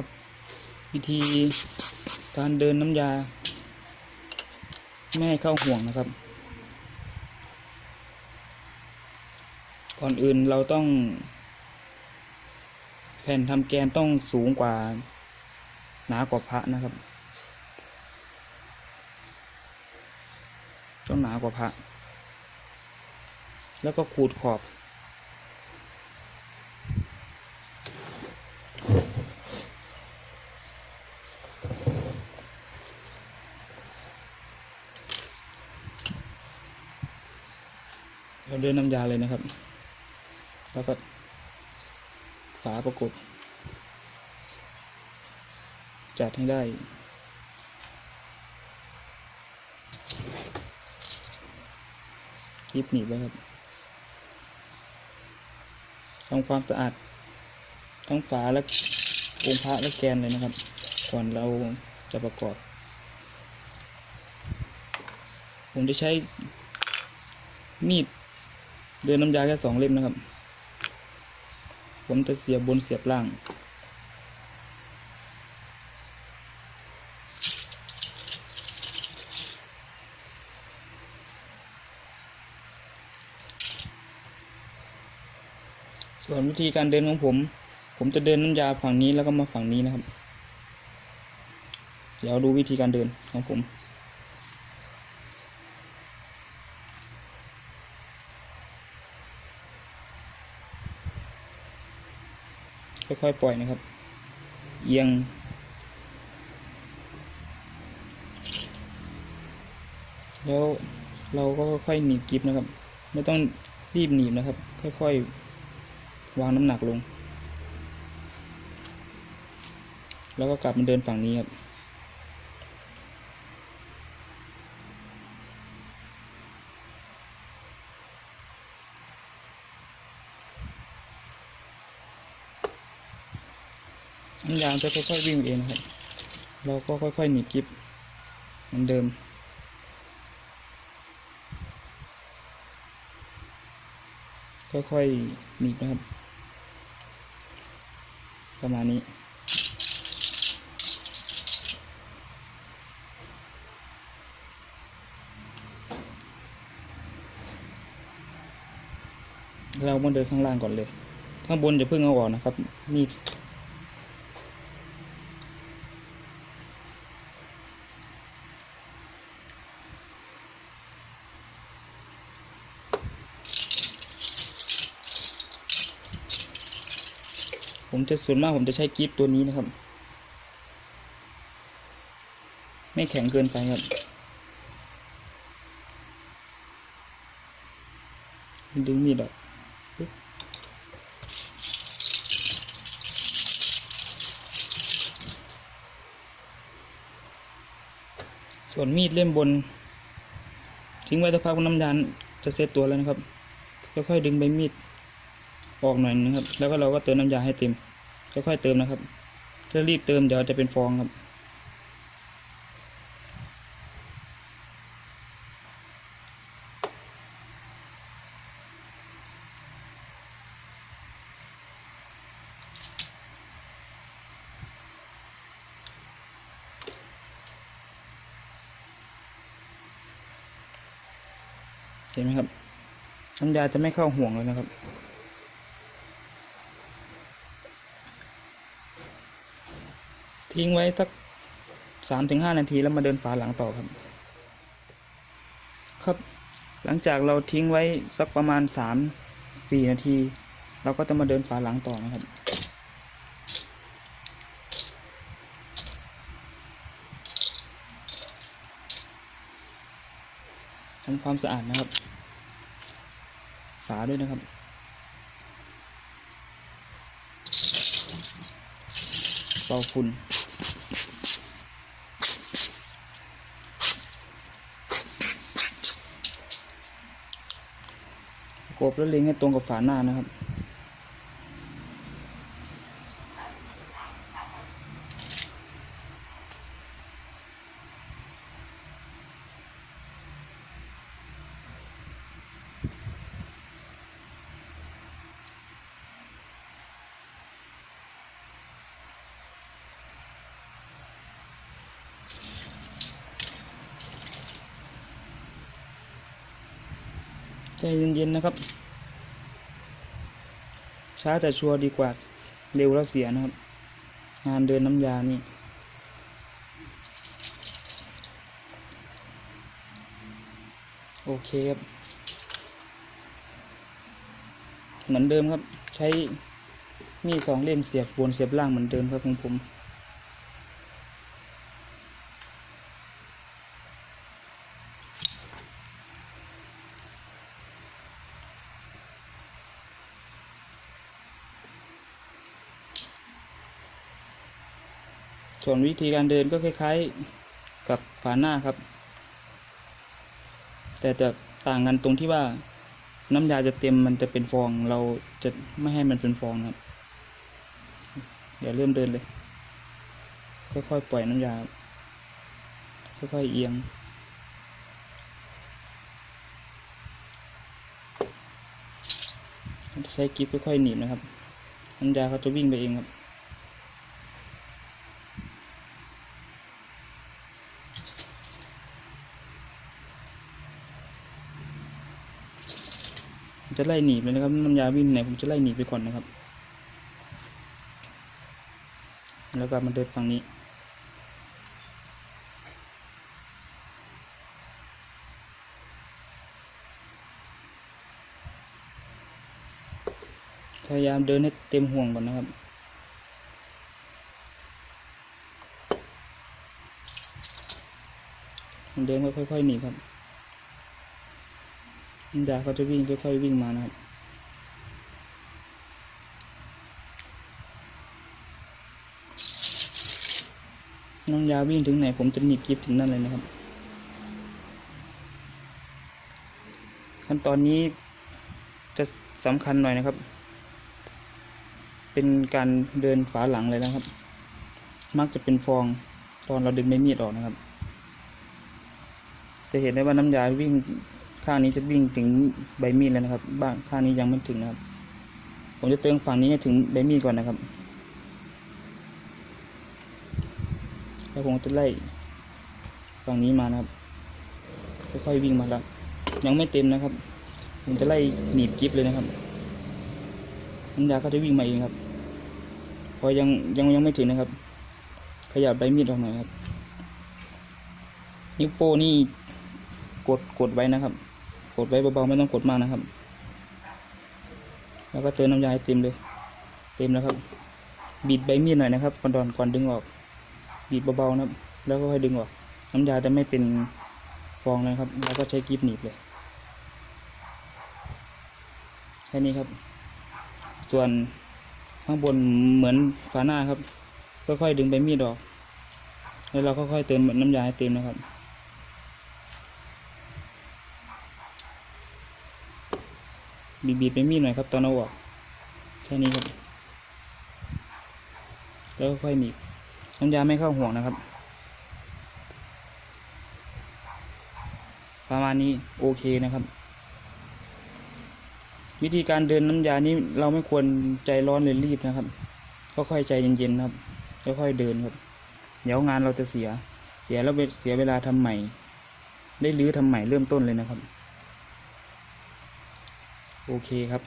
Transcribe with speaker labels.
Speaker 1: ครับ วิธีการเดินน้ำยา ไม่ให้เข้าห่วงนะครับ ก่อนอื่นเราต้อง แผ่นทำแกนต้องสูงกว่า หนากว่าพระนะครับ ต้องหนากว่าพระแล้วก็ขูดขอบ เราเดินน้ำยาเลยนะครับ แล้วก็ฝาประกบ จัดให้ได้ คลิปหนีบไว้ครับทำความสะอาด ทั้งฝาและองค์พระและแกนเลยนะครับ ก่อนเราจะประกอบ ผมจะใช้มีด เดินน้ำยาแค่สองเล่มนะครับ ผมจะเสียบบนเสียบล่าง ส่วนวิธีการเดินของผม ผมจะเดินน้ำยาฝั่งนี้แล้วก็มาฝั่งนี้นะครับ เดี๋ยวดูวิธีการเดินของผม ค่อยๆปล่อยนะครับ เอียง แล้วเราก็ค่อยๆหนีบกิฟนะครับ ไม่ต้องรีบหนีบนะครับ ค่อยๆวางน้ำหนักลง แล้วก็กลับมาเดินฝั่งนี้ครับ น้ำยางจะค่อยๆวิ่งเองครับ เราก็ค่อยๆหนีกิฟเหมือนเดิม ค่อยๆหนีนะครับ ประมาณนี้เรามาเดินข้างล่างก่อนเลย ข้างบนจะเพิ่งเอาออกนะครับ มี ผมจะส่วนมากผมจะใช้กิฟตัวนี้นะครับ ไม่แข็งเกินไปครับ ดึงมีดออกส่วนมีดเล่มบน ทิ้งไว้สักพักน้ำยานจะเซตตัวแล้วนะครับค่อยๆดึงใบมีด ออกหน่อยนะครับ แล้วก็เราก็เติมน้ำยาให้เต็มค่อยๆเติมนะครับ ถ้ารีบเติมเดี๋ยวจะเป็นฟองครับ เห็นไหมครับน้ำยาจะไม่เข้าห่วงเลยนะครับ ทิ้งไว้สักสามถึงห้านาทีแล้วมาเดินฝาหลังต่อครับ ครับ หลังจากเราทิ้งไว้สักประมาณสามสี่นาที เราก็จะมาเดินฝาหลังต่อนะครับ ทำความสะอาดนะครับ ฝาด้วยนะครับเป่าฝุ่น ประ กบแล้วเล็งให้ตรงกับฝาหน้านะครับ ใจเย็นๆนะครับ ช้าแต่ชัวร์ดีกว่าเร็วแล้วเสียนะครับ งานเดินน้ำยานี่โอเคครับ เหมือนเดิมครับ ใช้มีดสองเล่มเสียบบนเสียบล่างเหมือนเดิมครับของผม ส่วนวิธีการเดินก็คล้ายๆกับฝาหน้าครับ แต่จะต่างกันตรงที่ว่าน้ำยาจะเต็มมันจะเป็นฟอง เราจะไม่ให้มันเป็นฟองนะครับ เดี๋ยวเริ่มเดินเลย ค่อยๆปล่อยน้ำยา ค่อยๆเอียงใช้กิ๊บค่อยๆหนีบนะครับน้ำยาเขาจะวิ่งไปเองครับ จะไล่หนีบเลยนะครับน้ำยาวิ่งไหนผมจะไล่หนีบไปก่อนนะครับ แล้วก็มาเดินฝั่งนี้พยายามเดินให้เต็มห่วงก่อนนะครับ เดินค่อยๆหนีครับ น้ำยาเขาจะวิ่งค่อยๆวิ่งมานะครับน้ำยาวิ่งถึงไหนผมจะหนีบกิ๊บถึงนั่นเลยนะครับ ขั้นตอนนี้จะสำคัญหน่อยนะครับ เป็นการเดินฝาหลังเลยนะครับ มักจะเป็นฟองตอนเราดึงใบมีดออกนะครับ จะเห็นได้ว่าน้ำยาวิ่ง ข้างนี้จะวิ่งถึงใบมีดแล้วนะครับ บ้างข้างนี้ยังไม่ถึงนะครับ ผมจะเติมฝั่งนี้ให้ถึงใบมีดก่อนนะครับ แล้วผมจะไล่ฝั่งนี้มานะครับ ค่อยๆวิ่งมาแล้วยังไม่เต็มนะครับ ผมจะไล่หนีบกิฟเลยนะครับน้ำยาก็จะวิ่งมาเองครับ พอยังยังยังไม่ถึงนะครับ ขยับใบมีดออกหน่อยครับ นิ้วโป้นี่กดกดไว้นะครับ ดไว้เบาๆไม่ต้องกดมากนะครับ แล้วก็เติมน้ำยาให้เต็มเลย เต็มแล้วครับ บีบใบมีดหน่อยนะครับก่อนก่อนก่อนดึงออก บีบเบาๆนะครับ แล้วก็ค่อยดึงออก น้ำยาจะไม่เป็นฟองเลยครับ แล้วก็ใช้กีบหนีบเลย แค่นี้ครับ ส่วนข้างบนเหมือนฝาหน้าครับ ค่อยๆดึงใบมีดออก แล้วเราก็ค่อยๆเติมน้ำยาให้เต็มนะครับ บีบๆใบมีดหน่อยครับตอนเอาออกแค่นี้ครับ แล้วค่อยหนีบน้ำยาไม่เข้าห่วงนะครับ ประมาณนี้โอเคนะครับ วิธีการเดินน้ำยานี้เราไม่ควรใจร้อนหรือรีบนะครับค่อยๆใจเย็นๆนะครับค่อยๆเดินครับ เดี๋ยวงานเราจะเสีย เสียแล้วเสียเวลาทำใหม่ ได้รื้อทำใหม่เริ่มต้นเลยนะครับ โอเคครับ